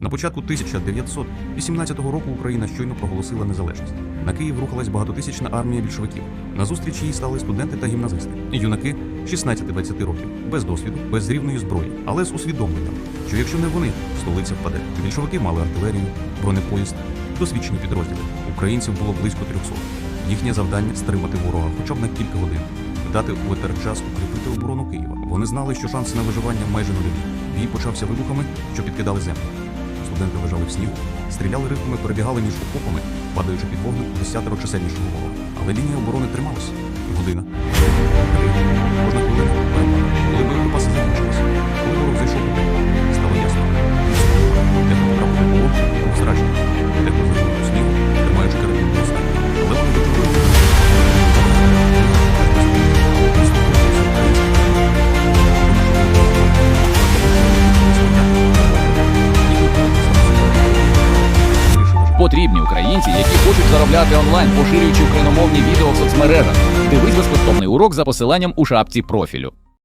На початку 1918 року Україна щойно проголосила незалежність. На Київ рухалась багатотисячна армія більшовиків. На зустріч їй стали студенти та гімназисти, юнаки 16-20 років, без досвіду, без рівної зброї, але з усвідомленням, що якщо не вони, столиця впаде. Більшовики мали артилерію, бронепоїзд, досвідчені підрозділи. Українців було близько 300. Їхнє завдання стримати ворога хоча б на кілька годин, дати УВТР час укріпити оборону Києва. Вони знали, що шанси на виживання майже нульові. Бій почався вибухами, що підкидали землю. Студенти лежали в снігу, стріляли рифами, перебігали між окопами, падаючи під вогник десятеро чисельнішого ворога. Але лінія оборони трималася Година. Потрібні українці, які хочуть заробляти онлайн, поширюючи україномовні відео в соцмережах. Дивись безкоштовний урок за посиланням у шапці профілю.